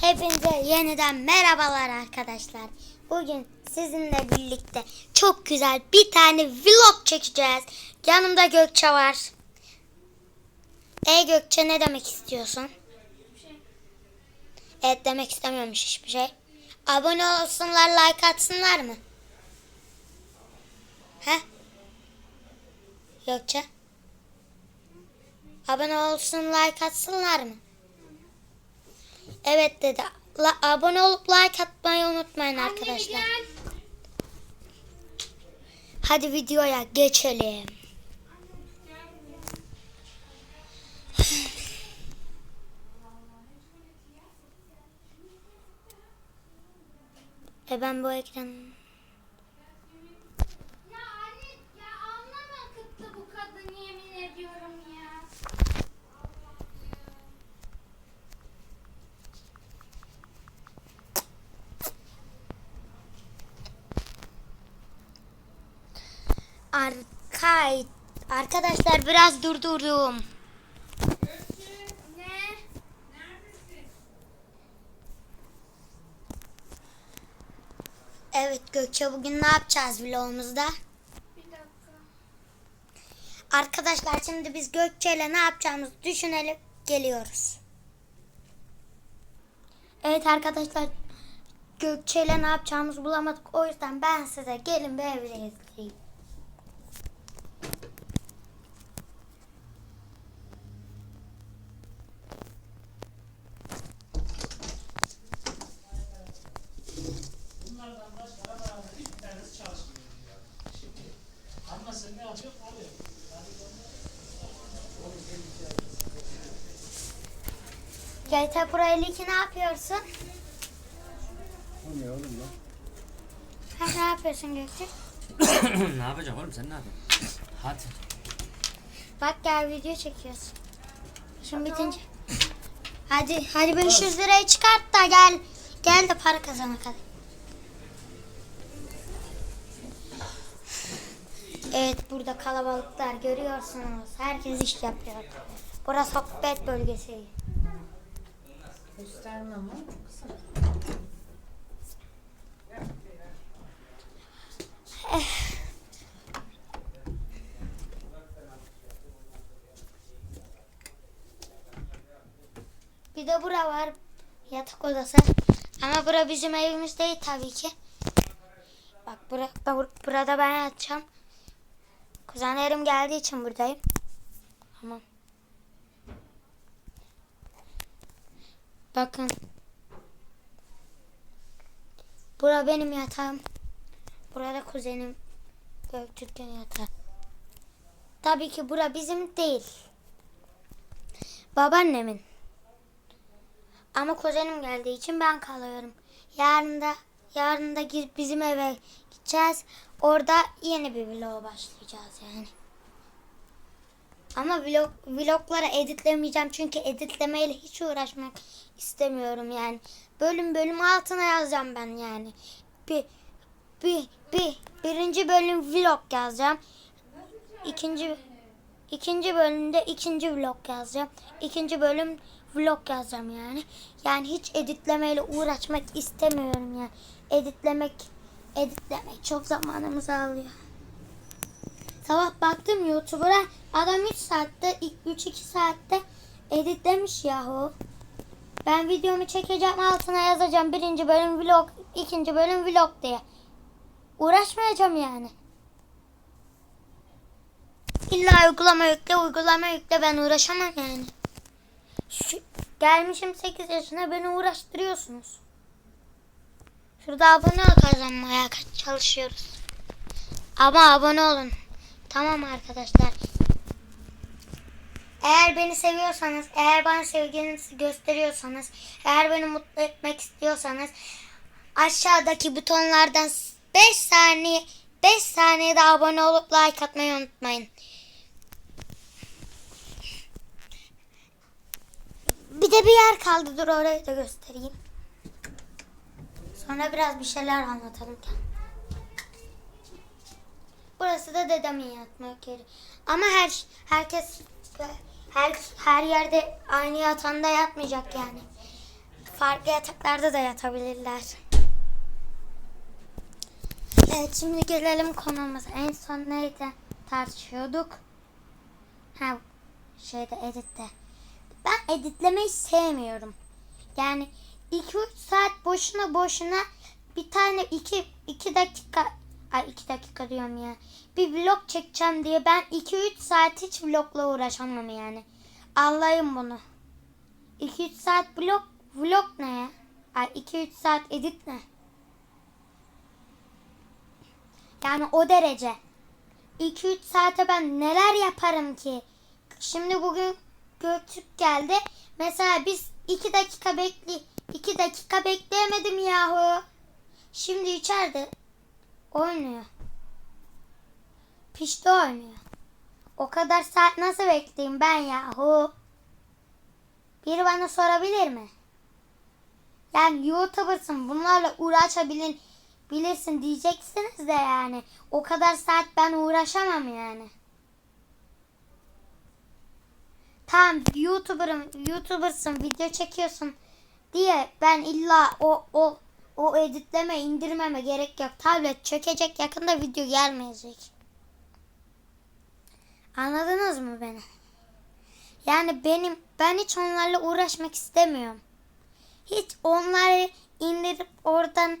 Hepinize yeniden merhabalar arkadaşlar. Bugün sizinle birlikte çok güzel bir tane vlog çekeceğiz. Yanımda Gökçe var. E Gökçe ne demek istiyorsun? Evet demek istemiyormuş hiçbir şey. Abone olsunlar, like atsınlar mı? He? Gökçe? Abone olsun, like atsınlar mı? Evet dedi. La, abone olup like atmayı unutmayın arkadaşlar. Hadi videoya geçelim. E ben bu ekran Ya anne ya anlam akıttı bu kadın yemin ediyorum ya. Arkay arkadaşlar biraz durdurdum. Evet Gökçe bugün ne yapacağız vlogumuzda? Arkadaşlar şimdi biz Gökçe ile ne yapacağımızı düşünelim geliyoruz. Evet arkadaşlar Gökçe ile ne yapacağımızı bulamadık. O yüzden ben size gelin bir evde izleyeyim. Bunlardan başka arabalarda hiçbir tanesi çalışmıyor. Şimdi ama sen ne yapıyorsun? Oluyor. GTA Pro 52 ne yapıyorsun? O ne oğlum lan? Ha, ne yapıyorsun Gökçe? ne yapacak oğlum sen ne yapıyorsun? Hadi. Bak gel video çekiyoruz. Şimdi bitince. Hadi hadi 500 lirayı çıkart da gel. Gel de para kazana hadi. Evet burada kalabalıklar görüyorsunuz. Herkes iş yapıyor. Burası sohbet bölgesi. Gösterme ama. Bir de bura var. Yatak odası. Ama bura bizim evimiz değil tabii ki. Bak bura, bur- burada ben yatacağım. Kuzenlerim geldiği için buradayım. Tamam. Bakın. Bura benim yatağım. Burada kuzenim Göktürk'ün yatağı. Tabii ki bura bizim değil. Babaannemin. Ama kuzenim geldiği için ben kalıyorum. Yarın da yarın da bizim eve gideceğiz. Orada yeni bir vlog başlayacağız yani. Ama vlog, vloglara editlemeyeceğim çünkü editlemeyle hiç uğraşmak istemiyorum yani. Bölüm bölüm altına yazacağım ben yani. Bir, bir, bir, birinci bölüm vlog yazacağım. İkinci, ikinci bölümde ikinci vlog yazacağım. İkinci bölüm vlog yazacağım yani. Yani hiç editlemeyle uğraşmak istemiyorum yani. Editlemek, editlemek çok zamanımızı alıyor. Sabah baktım YouTuber'a adam 3 saatte 3-2 saatte editlemiş yahu. Ben videomu çekeceğim altına yazacağım birinci bölüm vlog, ikinci bölüm vlog diye. Uğraşmayacağım yani. İlla uygulama yükle uygulama yükle ben uğraşamam yani. Şu, gelmişim 8 yaşına beni uğraştırıyorsunuz. Şurada abone ol kazanmaya çalışıyoruz. Ama abone olun. Tamam arkadaşlar. Eğer beni seviyorsanız, eğer bana sevginizi gösteriyorsanız, eğer beni mutlu etmek istiyorsanız aşağıdaki butonlardan 5 saniye 5 saniyede abone olup like atmayı unutmayın. Bir de bir yer kaldı. Dur orayı da göstereyim. Sonra biraz bir şeyler anlatalım. Burası da dedemin yatmak yeri. Ama her herkes her her yerde aynı yatağında yatmayacak yani. farklı yataklarda da yatabilirler. Evet şimdi gelelim konumuza. En son neydi tartışıyorduk? Ha şeyde editte. Ben editlemeyi sevmiyorum. Yani 2-3 saat boşuna boşuna bir tane 2 2 dakika ay 2 dakika diyorum ya. Bir vlog çekeceğim diye ben 2-3 saat hiç vlogla uğraşamam yani. Anlayın bunu. 2-3 saat vlog vlog ne ya? Ay 2-3 saat edit ne? Yani o derece. 2-3 saate ben neler yaparım ki? Şimdi bugün Göktürk geldi. Mesela biz 2 dakika bekli 2 dakika bekleyemedim yahu. Şimdi içeride oynuyor. Pişti oynuyor. O kadar saat nasıl bekleyeyim ben yahu? Biri bana sorabilir mi? Yani YouTuber'sın bunlarla uğraşabilin bilirsin diyeceksiniz de yani. O kadar saat ben uğraşamam yani. Tamam YouTuber'ım, YouTuber'sın video çekiyorsun diye ben illa o o o editleme indirmeme gerek yok. Tablet çökecek yakında video gelmeyecek. Anladınız mı beni? Yani benim ben hiç onlarla uğraşmak istemiyorum. Hiç onları indirip oradan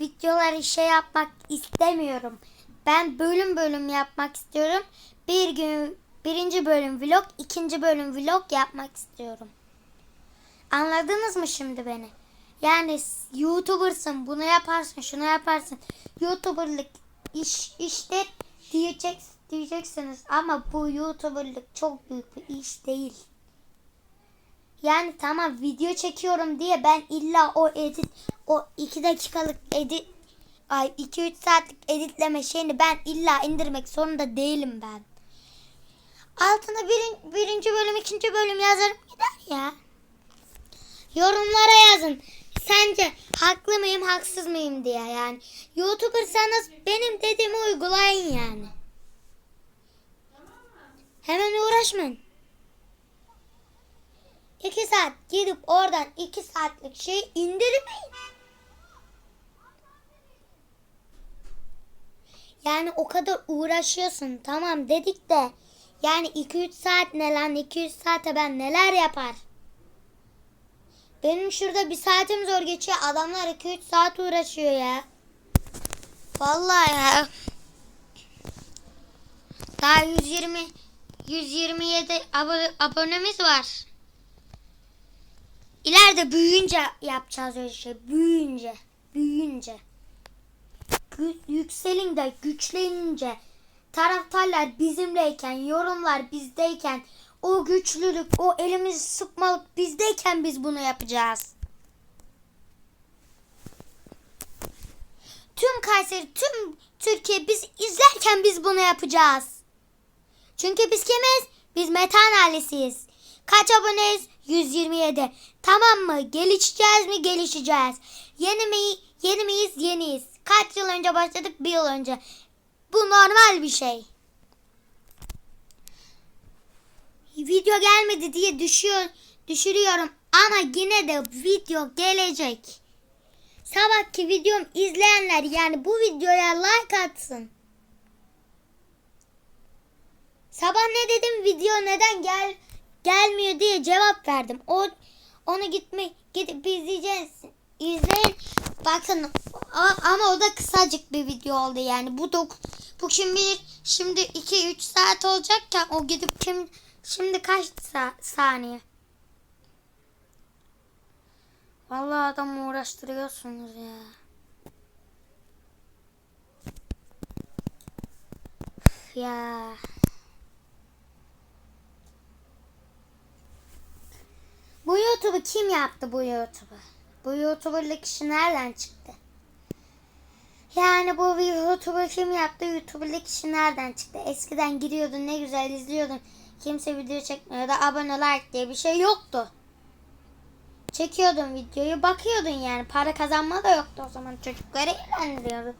videoları şey yapmak istemiyorum. Ben bölüm bölüm yapmak istiyorum. Bir gün birinci bölüm vlog, ikinci bölüm vlog yapmak istiyorum. Anladınız mı şimdi beni? Yani YouTuber'sın, bunu yaparsın, şunu yaparsın. YouTuber'lık iş iştir diyecek, diyeceksiniz ama bu YouTuber'lık çok büyük bir iş değil. Yani tamam video çekiyorum diye ben illa o edit o 2 dakikalık edit ay 2-3 saatlik editleme şeyini ben illa indirmek zorunda değilim ben. Altına birin, birinci bölüm ikinci bölüm yazarım gider ya. Yorumlara yazın. Sence haklı mıyım haksız mıyım diye yani. Youtubersanız benim dediğimi uygulayın yani. Hemen uğraşmayın. 2 saat gidip oradan 2 saatlik şey indirmeyin. Yani o kadar uğraşıyorsun tamam dedik de yani 2-3 saat ne lan 200 saate ben neler yapar? Benim şurada bir saatim zor geçiyor adamlar 2-3 saat uğraşıyor ya. Vallahi ya. Daha 120 127 abo- abonemiz var. İleride büyüyünce yapacağız öyle şey. Büyüyünce. Büyüyünce. Gü- yükselin de güçlenince taraftarlar bizimleyken, yorumlar bizdeyken, o güçlülük, o elimizi sıkmalık bizdeyken biz bunu yapacağız. Tüm Kayseri, tüm Türkiye biz izlerken biz bunu yapacağız. Çünkü biz kimiz? Biz Metan ailesiyiz. Kaç aboneyiz? 127. Tamam mı? Gelişeceğiz mi? Gelişeceğiz. Yeni mi? Yeni miyiz? Yeniyiz. Kaç yıl önce başladık? Bir yıl önce. Bu normal bir şey. Video gelmedi diye düşüyor, düşürüyorum ama yine de video gelecek. Sabahki videom izleyenler yani bu videoya like atsın. Sabah ne dedim video neden gel gelmiyor diye cevap verdim. O onu gitme gidip izleyeceğiz. İzleyin. Bakın ama o da kısacık bir video oldu yani. Bu dok bu kim bilir şimdi 2 3 saat olacakken o gidip kim şimdi kaç sa- saniye? Vallahi adam uğraştırıyorsunuz ya. Ya. Bu YouTube'u kim yaptı bu YouTube'u? Bu YouTuber'lık işi nereden çıktı? Yani bu YouTuber kim yaptı? YouTuber'lık işi nereden çıktı? Eskiden giriyordun ne güzel izliyordun. Kimse video çekmiyordu. Abone like diye bir şey yoktu. Çekiyordun videoyu bakıyordun yani. Para kazanma da yoktu o zaman. Çocukları eğlendiriyordu.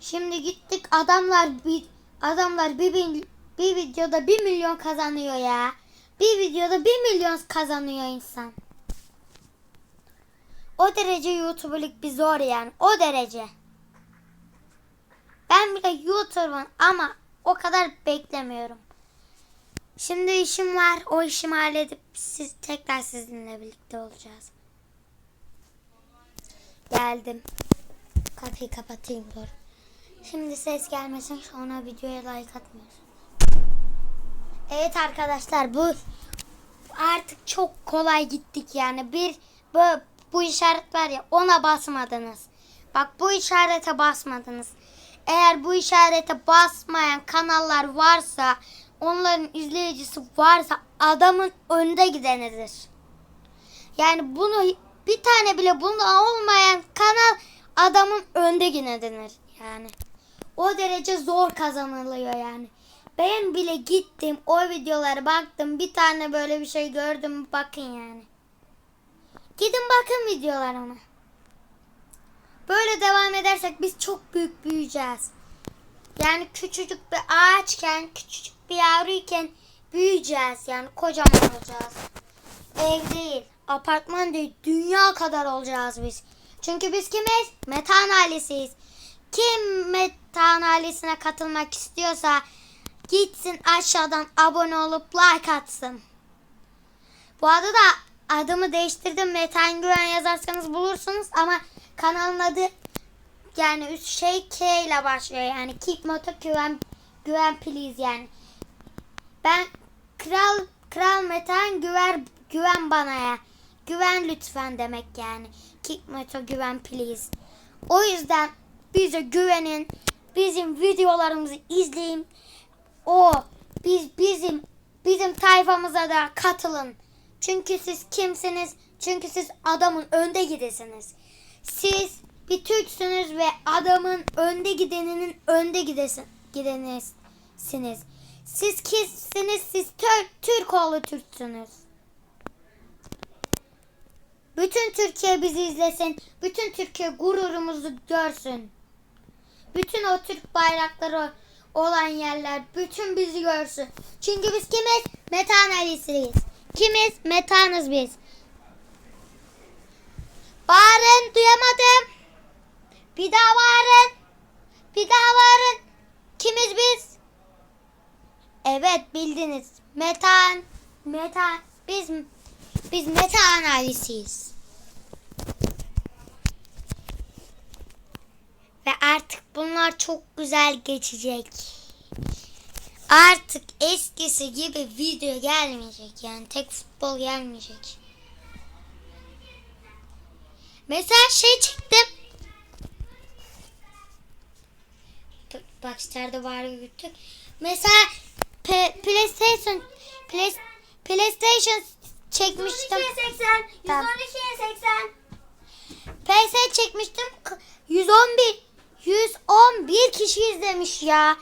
Şimdi gittik adamlar bir adamlar bir, bin- bir videoda bir milyon kazanıyor ya. Bir videoda bir milyon kazanıyor insan. O derece YouTuber'lık bir zor yani. O derece. Ben bile YouTuber'ım ama o kadar beklemiyorum. Şimdi işim var. O işimi halledip siz tekrar sizinle birlikte olacağız. Geldim. Kapıyı kapatayım dur. Şimdi ses gelmesin sonra videoya like atmıyorsun. Evet arkadaşlar bu artık çok kolay gittik yani. Bir bu, bu işaret var ya ona basmadınız. Bak bu işarete basmadınız. Eğer bu işarete basmayan kanallar varsa onların izleyicisi varsa adamın önde gidenidir. Yani bunu bir tane bile bunda olmayan kanal adamın önde gidenidir yani. O derece zor kazanılıyor yani. Ben bile gittim o videolara baktım bir tane böyle bir şey gördüm bakın yani. Gidin bakın videolarıma. Böyle devam edersek biz çok büyük büyüyeceğiz. Yani küçücük bir ağaçken, küçücük bir yavruyken büyüyeceğiz. Yani kocaman olacağız. Ev değil, apartman değil, dünya kadar olacağız biz. Çünkü biz kimiz? Metan ailesiyiz. Kim Metan ailesine katılmak istiyorsa gitsin aşağıdan abone olup like atsın. Bu arada da adımı değiştirdim. Metan Güven yazarsanız bulursunuz ama kanalın adı yani üst şey K ile başlıyor yani Keep Moto Güven Güven Please yani. Ben Kral Kral Metan güven güven bana ya. Güven lütfen demek yani. Keep Moto Güven Please. O yüzden bize güvenin. Bizim videolarımızı izleyin. O biz bizim bizim tayfamıza da katılın. Çünkü siz kimsiniz? Çünkü siz adamın önde gidesiniz. Siz bir Türksünüz ve adamın önde gideninin önde gidesin, gidenisiniz. Siz kimsiniz? Siz Tür Türk oğlu Türksünüz. Bütün Türkiye bizi izlesin. Bütün Türkiye gururumuzu görsün. Bütün o Türk bayrakları olan yerler bütün bizi görsün. Çünkü biz kimiz? Metan ailesiyiz. Kimiz? Metanız biz. Bağırın duyamadım. Bir daha bağırın. Bir daha bağırın. Kimiz biz? Evet bildiniz. Metan. Metan. Biz biz metan ailesiyiz. Ve artık bunlar çok güzel geçecek. Artık eskisi gibi video gelmeyecek. Yani tek futbol gelmeyecek. Mesela şey çıktım. Bak içeride var götür. Mesela P- PlayStation Play- PlayStation çekmiştim. 112'ye 80. Tamam. 112'ye 80. PS çekmiştim. K- 111 111 kişi izlemiş ya.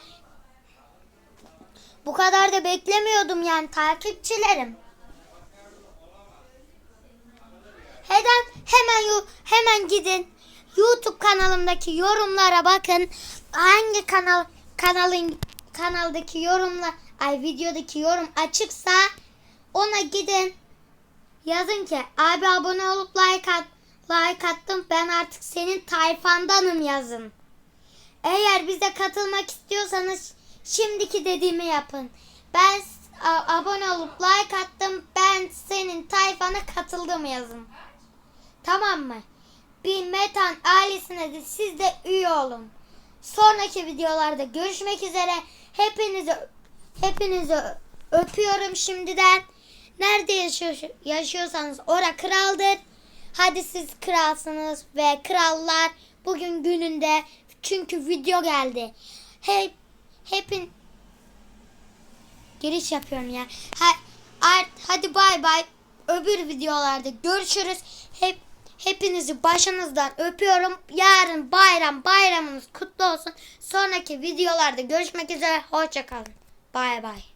Bu kadar da beklemiyordum yani takipçilerim. Hemen hemen hemen gidin. YouTube kanalımdaki yorumlara bakın. Hangi kanal kanalın kanaldaki yorumla ay videodaki yorum açıksa ona gidin. Yazın ki abi abone olup like at like attım ben artık senin tayfandanım yazın. Eğer bize katılmak istiyorsanız şimdiki dediğimi yapın. Ben abone olup like attım ben senin tayfana katıldım yazın. Tamam mı? Bir Metan ailesine de siz de üye olun. Sonraki videolarda görüşmek üzere. Hepinizi hepinizi öpüyorum şimdiden. Nerede yaşıyor, yaşıyorsanız ora kraldır. Hadi siz kralsınız ve krallar bugün gününde çünkü video geldi. Hep hepin giriş yapıyorum ya. Ha, art, hadi bay bay. Öbür videolarda görüşürüz. Hep hepinizi başınızdan öpüyorum. Yarın bayram bayramınız kutlu olsun. Sonraki videolarda görüşmek üzere. Hoşçakalın. Bay bay.